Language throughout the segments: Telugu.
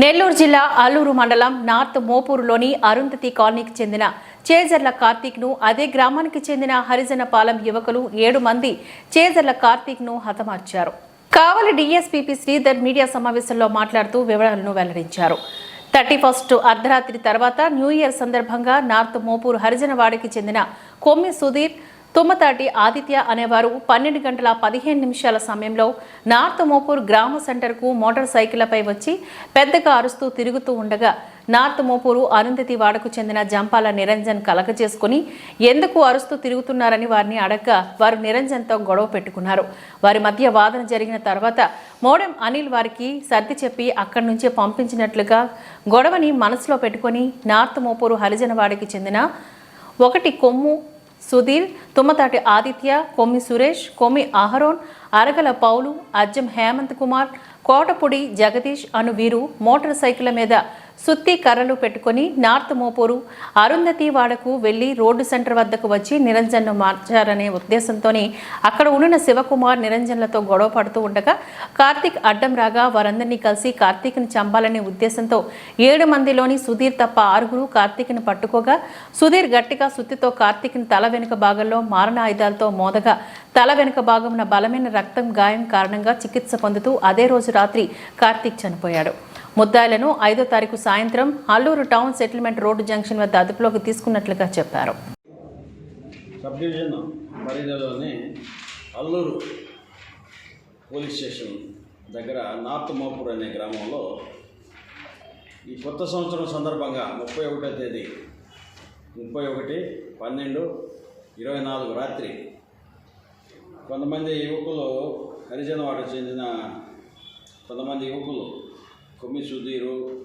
నెల్లూరు జిల్లా అల్లూరు మండలం నార్త్ మోపూరులోని అరుంధతి కాలనీకి చెందిన చేజర్ల కార్తీక్ను అదే గ్రామానికి చెందిన హరిజనపాలెం యువకులు ఏడు మంది చేజర్ల కార్తీక్ను హతమార్చారు. కావలి డీఎస్పీపీ శ్రీధర్ మీడియా సమావేశంలో మాట్లాడుతూ వివరాలను వెల్లడించారు. థర్టీ ఫస్ట్ అర్ధరాత్రి తర్వాత న్యూ ఇయర్ సందర్భంగా నార్త్ మోపూర్ హరిజనవాడకి చెందిన కొమ్మి సుధీర్ తుమ్మతాటి ఆదిత్య అనేవారు పన్నెండు గంటల పదిహేను నిమిషాల సమయంలో నార్త్ మోపూర్ గ్రామ సెంటర్కు మోటార్ సైకిళ్ళపై వచ్చి పెద్దగా అరుస్తూ తిరుగుతూ ఉండగా నార్త్ మోపూరు అరుంధతి వాడకు చెందిన జంపాల నిరంజన్ కలగజేసుకుని ఎందుకు అరుస్తూ తిరుగుతున్నారని వారిని అడగ్గా వారు నిరంజన్తో గొడవ పెట్టుకున్నారు. వారి మధ్య వాదన జరిగిన తర్వాత మోడెం అనిల్ వారికి సర్ది చెప్పి అక్కడి నుంచే పంపించినట్లుగా గొడవని మనసులో పెట్టుకొని నార్త్ మోపూరు హరిజనవాడికి చెందిన ఒకటి కొమ్ము సుధీర్ తుమ్మతాటి ఆదిత్య కొమ్మి సురేష్ కొమ్మి ఆహరోన్ అరగల పౌలు అజ్జం హేమంత్ కుమార్ కోటపుడి జగదీష్ అను వీరు మోటార్ సైకిళ్ళ మీద సుత్తి కర్రలు పెట్టుకొని నార్త్ మోపూరు అరుంధతి వాడకు వెళ్ళి రోడ్డు సెంటర్ వద్దకు వచ్చి నిరంజన్ను మార్చారనే ఉద్దేశంతోనే అక్కడ ఉన్న శివకుమార్ నిరంజన్లతో గొడవ పడుతూ ఉండగా కార్తీక్ అడ్డం రాగా వారందరినీ కలిసి కార్తీక్ని చంపాలనే ఉద్దేశంతో ఏడు మందిలోని సుధీర్ తప్ప ఆరుగురు కార్తీక్ని పట్టుకోగా సుధీర్ గట్టిగా సుత్తితో కార్తీక్ని తల వెనుక భాగంలో మారణ ఆయుధాలతో మోదగా తల వెనుక భాగమున బలమైన రక్తం గాయం కారణంగా చికిత్స పొందుతూ అదే రోజు రాత్రి కార్తీక్ చనిపోయాడు. ముద్దాయిలను ఐదో తారీఖు సాయంత్రం Alluru town settlement road junction వద్ద అదుపులోకి తీసుకున్నట్లుగా చెప్పారు. సబ్ డివిజన్ పరిధిలోని అల్లూరు పోలీస్ స్టేషన్ దగ్గర నార్త్ మోపూర్ అనే గ్రామంలో ఈ కొత్త సంవత్సరం సందర్భంగా ముప్పై ఒకటో తేదీ ముప్పై ఒకటి పన్నెండు ఇరవై నాలుగు రాత్రి కొంతమంది యువకులు హరిజనవాడకు చెందిన కొంతమంది యువకులు కొమ్మి సుధీరు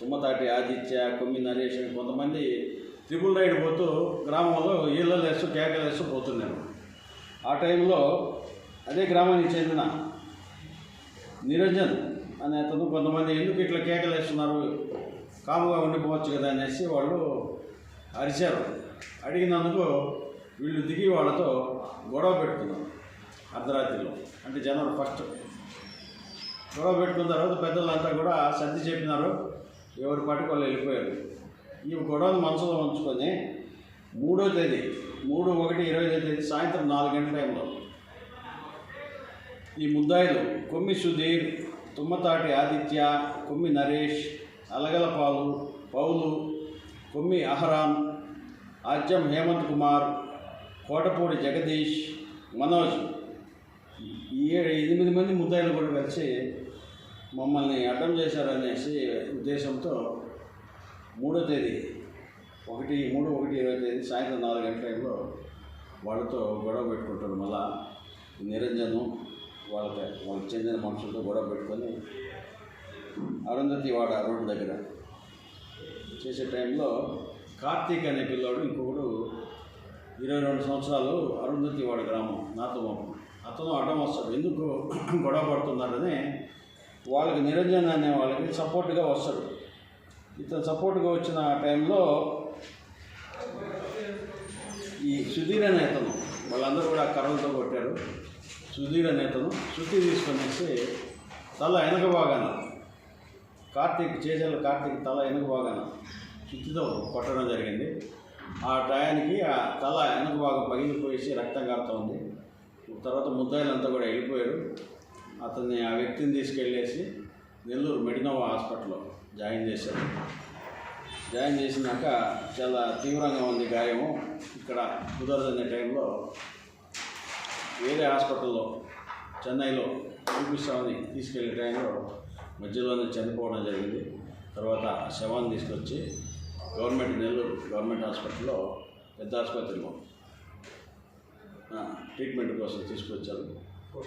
తుమ్మతాటి ఆదిత్య కొమ్మి నరేష్ కొంతమంది త్రిపుల్ రైడ్ పోతూ గ్రామంలో ఈళ్ళలేస్తూ కేకలేస్తూ పోతున్నారు. ఆ టైంలో అదే గ్రామానికి చెందిన నిరంజన్ అనే అతను కొంతమంది ఎందుకు ఇట్లా కేకలేస్తున్నారు? కాముగా ఉండిపోవచ్చు కదా అనేసి వాళ్ళు అరిచారు. అడిగినందుకు వీళ్ళు దిగి వాళ్ళతో గొడవ పెట్టుకున్నారు అర్ధరాత్రిలో. అంటే జనవరి ఫస్ట్. గొడవ పెట్టుకున్న తర్వాత పెద్దలంతా కూడా సర్ది చెప్పినారు. ఎవరు పాటికి వెళ్ళిపోయారు. ఈ గొడవను మనసులో ఉంచుకొని మూడో తేదీ మూడు ఒకటి ఇరవై తేదీ సాయంత్రం నాలుగు గంటల టైంలో ఈ ముద్దాయిలు కొమ్మి సుధీర్ తుమ్మతాటి ఆదిత్య కొమ్మి నరేష్ అలగలపాలు పౌలు కొమ్మి అహరాన్ ఆజ్యం హేమంత్ కుమార్ కోటపూడి జగదీష్ మనోజ్ ఈ ఏడు ఎనిమిది మంది ముద్దాయిలు కూడా కలిసి మమ్మల్ని అడ్డం చేశారనేసి ఉద్దేశంతో మూడో తేదీ ఒకటి మూడు ఒకటి ఇరవై తేదీ సాయంత్రం నాలుగు గంటల టైంలో వాళ్ళతో గొడవ పెట్టుకుంటారు. మళ్ళా నిరంజన్ నిరంజను వాళ్ళకి వాళ్ళకి చెందిన మనుషులతో గొడవ పెట్టుకొని అరుంధతి వాడ రోడ్డు దగ్గర చేసే టైంలో కార్తీక్ అనే పిల్లోడు ఇంకొకడు ఇరవై రెండు సంవత్సరాలు అరుంధతి వాడ గ్రామం నాతో అతను అడ్డం వస్తాడు. ఎందుకు గొడవ పడుతున్నాడని వాళ్ళకి నిరంజన్ అనే వాళ్ళకి సపోర్ట్గా వస్తాడు. ఇతను సపోర్ట్గా వచ్చిన టైంలో ఈ సుధీర్ అనే అతను వాళ్ళందరూ కూడా కర్రలతో కొట్టారు. సుధీర్ అనే అతను శుద్ధి తీసుకొనేసి తల వెనక భాగాన కార్తీక్ చేజల కార్తీక్ తల వెనక భాగాన శుద్ధితో కొట్టడం జరిగింది. ఆ టయానికి ఆ తల వెనక భాగం పగిలిపోయేసి రక్తం కారుతూ ఉంది. తర్వాత ముద్దాయిలంతా కూడా వెళ్ళిపోయారు. అతన్ని ఆ వ్యక్తిని తీసుకెళ్ళేసి నెల్లూరు మెడినోవా హాస్పిటల్లో జాయిన్ చేశారు. జాయిన్ చేసినాక చాలా తీవ్రంగా ఉంది గాయము. ఇక్కడ కుదరదనే టైంలో వేరే హాస్పిటల్లో చెన్నైలో చూపిస్తామని తీసుకెళ్ళే టైంలో మధ్యలోనే చనిపోవడం జరిగింది. తర్వాత శవాన్ని తీసుకొచ్చి గవర్నమెంట్ నెల్లూరు గవర్నమెంట్ హాస్పిటల్లో పెద్ద ఆసుపత్రిలో ట్రీట్మెంట్ కోసం తీసుకొచ్చారు.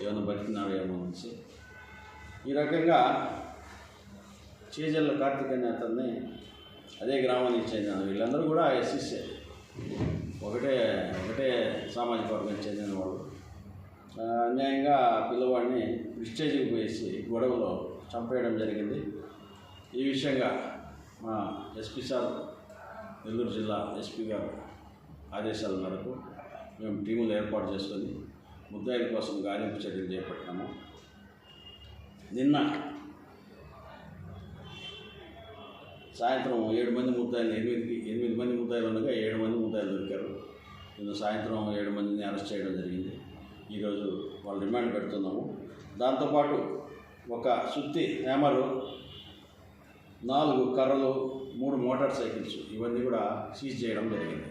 ఏమైనా బతికినాడు ఏమో అనేసి. ఈ రకంగా చేజల్ల కార్తీక్ అనే అతన్ని అదే గ్రామానికి చెందిన వీళ్ళందరూ కూడా ఎస్సీసీ ఒకటే ఒకటే సామాజిక వర్గానికి చెందిన వాళ్ళు. అన్యాయంగా పిల్లవాడిని విస్టేజ్కి పోయేసి గొడవలో చంపేయడం జరిగింది. ఈ విషయంగా మా ఎస్పీ సార్ నెల్లూరు జిల్లా ఎస్పీ గారు ఆదేశాల మేరకు మేము టీములు ఏర్పాటు చేసుకొని ముద్దాయిల కోసం గాలింపు చర్యలు చేపట్టినాము నిన్న సాయంత్రం ఏడు మంది ముద్దాయిలు ఎనిమిదికి ఎనిమిది మంది ముద్దాయిలు ఉండగా ఏడు మంది ముద్దాయిలు దొరికారు. నిన్న సాయంత్రం ఏడు మందిని అరెస్ట్ చేయడం జరిగింది. ఈరోజు వాళ్ళు రిమాండ్ పెడుతున్నాము. దాంతోపాటు ఒక సుత్తి హ్యామరు నాలుగు కర్రలు మూడు మోటార్ సైకిల్స్ ఇవన్నీ కూడా సీజ్ చేయడం జరిగింది.